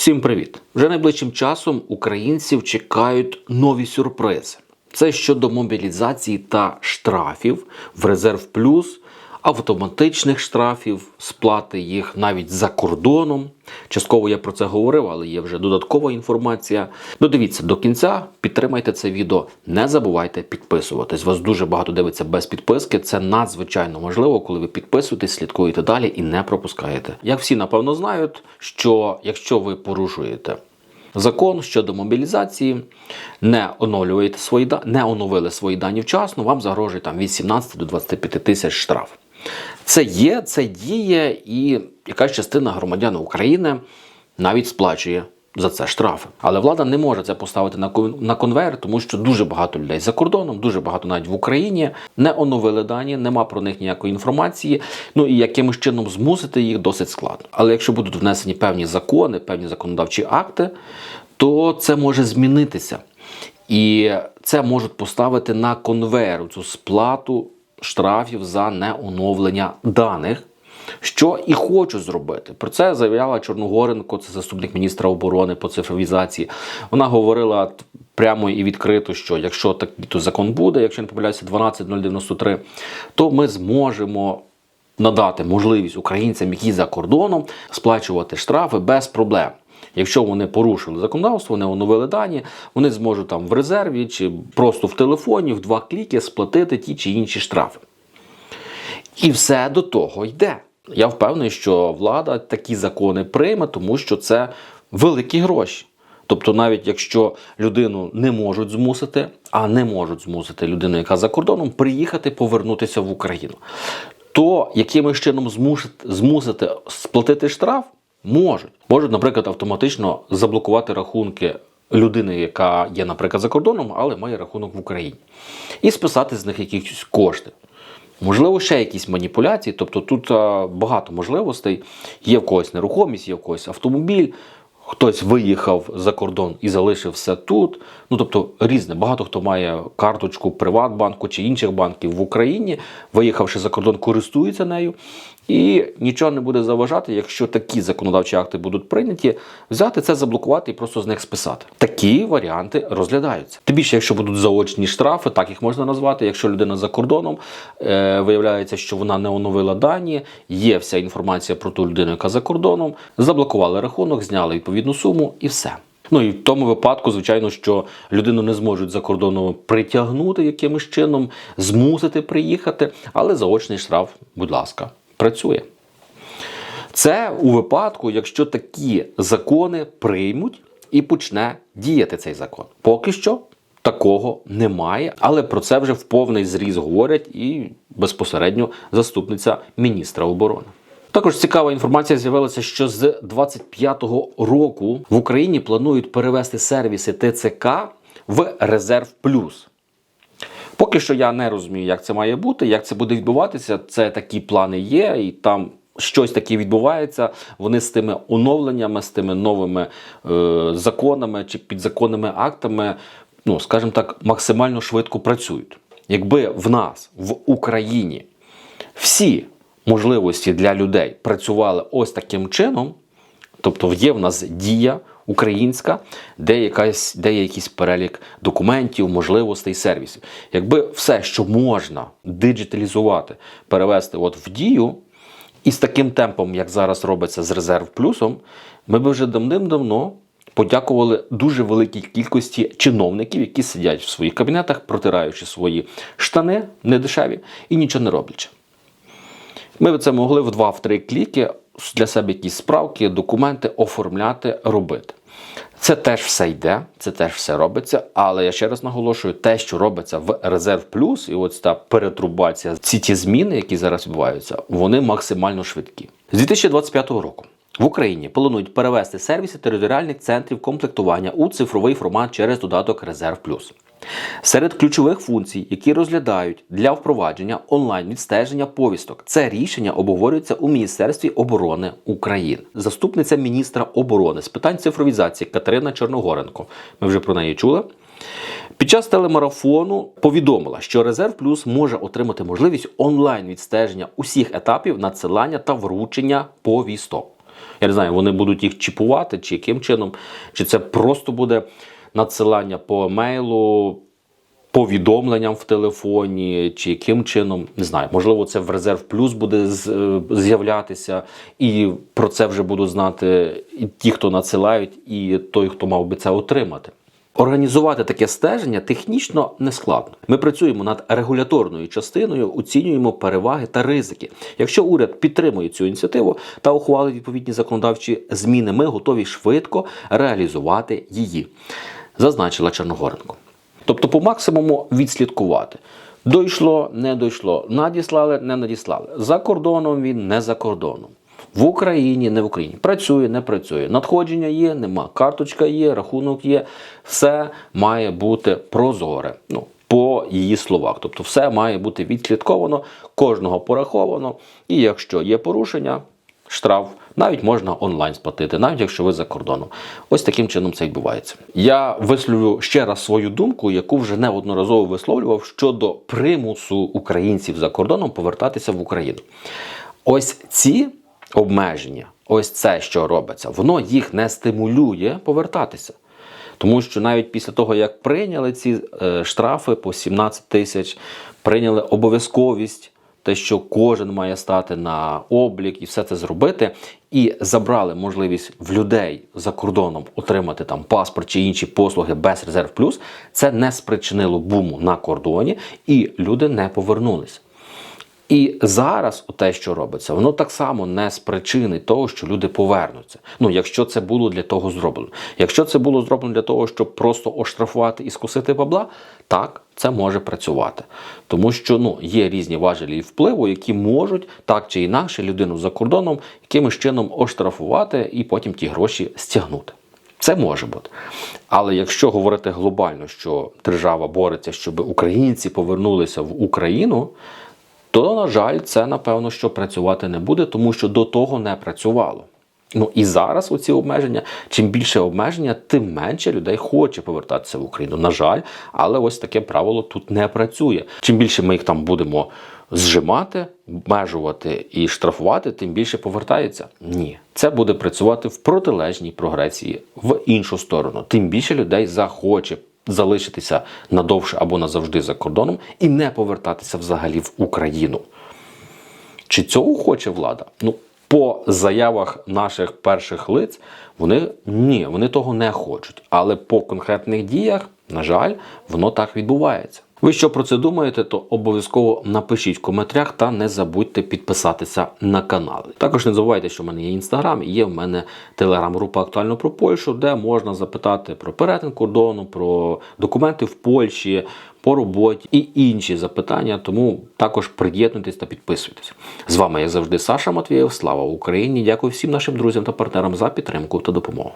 Всім привіт! Вже найближчим часом українців чекають нові сюрпризи. Це щодо мобілізації та штрафів в резерв плюс, автоматичних штрафів, сплати їх навіть за кордоном. Частково я про це говорив, але є вже додаткова інформація. Додивіться до кінця, підтримайте це відео. Не забувайте підписуватись. Вас дуже багато дивиться без підписки. Це надзвичайно важливо, коли ви підписуєтесь, слідкуєте далі і не пропускаєте. Як всі напевно знають, що якщо ви порушуєте закон щодо мобілізації, не оновлюєте свої не оновили свої дані вчасно, вам загрожує там від 17 до 25 тисяч штраф. Це є, це діє, і якась частина громадян України навіть сплачує за це штрафи. Але влада не може це поставити на кон- на конвейер, тому що дуже багато людей за кордоном, дуже багато навіть в Україні не оновили дані, нема про них ніякої інформації. Ну і якимось чином змусити їх досить складно. Але якщо будуть внесені певні закони, певні законодавчі акти, то це може змінитися. І це можуть поставити на конвейер цю сплату штрафів за неоновлення даних. Що і хочу зробити. Про це заявляла Чорногоренко, це заступник міністра оборони по цифровізації. Вона говорила прямо і відкрито, що якщо такий то закон буде, якщо не помиляюся, 12093, то ми зможемо надати можливість українцям, які за кордоном, сплачувати штрафи без проблем. Якщо вони порушили законодавство, не оновили дані, вони зможуть там в резерві чи просто в телефоні в два кліки сплатити ті чи інші штрафи. І все до того йде. Я впевнений, що влада такі закони прийме, тому що це великі гроші. Тобто, навіть якщо людину не можуть змусити, а не можуть змусити людину, яка за кордоном, приїхати повернутися в Україну, то якимось чином змусити сплатити штраф можуть. Можуть, наприклад, автоматично заблокувати рахунки людини, яка є, наприклад, за кордоном, але має рахунок в Україні, і списати з них якісь кошти. Можливо, ще якісь маніпуляції, тобто тут а, багато можливостей. Є в когось нерухомість, є в когось автомобіль, хтось виїхав за кордон і залишив все тут. Ну тобто різне. Багато хто має карточку Приватбанку чи інших банків в Україні, виїхавши за кордон, користується нею. І нічого не буде заважати, якщо такі законодавчі акти будуть прийняті, взяти це, заблокувати і просто з них списати. Такі варіанти розглядаються. Тим більше, якщо будуть заочні штрафи, так їх можна назвати. Якщо людина за кордоном е, виявляється, що вона не оновила дані, є вся інформація про ту людину, яка за кордоном, заблокували рахунок, зняли відповідну суму і все. Ну і в тому випадку, звичайно, що людину не зможуть за кордоном притягнути якимось чином, змусити приїхати, але заочний штраф, будь ласка, працює. Це у випадку, якщо такі закони приймуть і почне діяти цей закон. Поки що такого немає, але про це вже в повний зріз говорять і безпосередньо заступниця міністра оборони. Також цікава інформація з'явилася, що з 25-го року в Україні планують перевести сервіси ТЦК в резерв плюс. Поки що я не розумію, як це має бути, як це буде відбуватися. Це такі плани є, і там щось таке відбувається. Вони з тими оновленнями, з тими новими е, законами чи підзаконними актами, ну скажімо так, максимально швидко працюють. Якби в нас в Україні всі можливості для людей працювали ось таким чином, Тобто є в нас дія українська, де, якась, де є якийсь перелік документів, можливостей, сервісів. Якби все, що можна диджиталізувати, перевести от в дію, і з таким темпом, як зараз робиться з резерв плюсом, ми б вже давним-давно подякували дуже великій кількості чиновників, які сидять в своїх кабінетах, протираючи свої штани недешеві і нічого не роблячи. Ми б це могли в 2-3 кліки для себе якісь справки, документи оформляти, робити. Це теж все йде, це теж все робиться, але я ще раз наголошую, те, що робиться в резерв плюс, і ось та перетрубація, ці ті зміни, які зараз відбуваються, вони максимально швидкі. З 2025 року в Україні планують перевести сервіси територіальних центрів комплектування у цифровий формат через додаток Резерв Плюс. Серед ключових функцій, які розглядають для впровадження онлайн відстеження повісток, це рішення обговорюється у Міністерстві оборони України. Заступниця міністра оборони з питань цифровізації Катерина Чорногоренко. Ми вже про неї чули. Під час телемарафону повідомила, що Резерв Плюс може отримати можливість онлайн відстеження усіх етапів надсилання та вручення повісток. Я не знаю, вони будуть їх чіпувати, чи яким чином, чи це просто буде надсилання по емейлу, повідомленням в телефоні, чи яким чином, не знаю, можливо, це в резерв плюс буде е, з'являтися, і про це вже будуть знати і ті, хто надсилають, і той, хто мав би це отримати. Організувати таке стеження технічно не складно. Ми працюємо над регуляторною частиною, оцінюємо переваги та ризики. Якщо уряд підтримує цю ініціативу та ухвалить відповідні законодавчі зміни, ми готові швидко реалізувати її, зазначила Чорногоренко. Тобто, по максимуму відслідкувати. Дійшло, не дійшло, надіслали, не надіслали. За кордоном він, не за кордоном. В Україні, не в Україні. Працює, не працює. Надходження є, нема. Карточка є, рахунок є. Все має бути прозоре. Ну, по її словах. Тобто, все має бути відслідковано, кожного пораховано. І якщо є порушення, штраф навіть можна онлайн сплатити, навіть якщо ви за кордоном. Ось таким чином це відбувається. Я висловлю ще раз свою думку, яку вже неодноразово висловлював щодо примусу українців за кордоном повертатися в Україну. Ось ці обмеження, ось це, що робиться, воно їх не стимулює повертатися. Тому що навіть після того, як прийняли ці е, штрафи по 17 тисяч, прийняли обов'язковість, те, що кожен має стати на облік і все це зробити, і забрали можливість в людей за кордоном отримати там паспорт чи інші послуги без резерв плюс, це не спричинило буму на кордоні, і люди не повернулися. І зараз те, що робиться, воно так само не спричинить того, що люди повернуться. Ну, якщо це було для того зроблено. Якщо це було зроблено для того, щоб просто оштрафувати і скусити бабла, так, це може працювати. Тому що ну, є різні важелі впливу, які можуть так чи інакше людину за кордоном якимось чином оштрафувати і потім ті гроші стягнути. Це може бути. Але якщо говорити глобально, що держава бореться, щоб українці повернулися в Україну, то, на жаль, це напевно що працювати не буде, тому що до того не працювало. Ну і зараз оці обмеження, чим більше обмеження, тим менше людей хоче повертатися в Україну. На жаль, але ось таке правило тут не працює. Чим більше ми їх там будемо зжимати, обмежувати і штрафувати, тим більше повертається. Ні, це буде працювати в протилежній прогресії в іншу сторону. Тим більше людей захоче залишитися надовше або назавжди за кордоном і не повертатися взагалі в Україну. Чи цього хоче влада? Ну, по заявах наших перших лиць, вони ні, вони того не хочуть. Але по конкретних діях, на жаль, воно так відбувається. Ви що про це думаєте, то обов'язково напишіть в коментарях та не забудьте підписатися на канал. Також не забувайте, що в мене є інстаграм є в мене телеграм-група актуально про Польщу, де можна запитати про перетин кордону, про документи в Польщі, по роботі і інші запитання. Тому також приєднуйтесь та підписуйтесь. З вами, як завжди, Саша Матвієв. Слава Україні! Дякую всім нашим друзям та партнерам за підтримку та допомогу.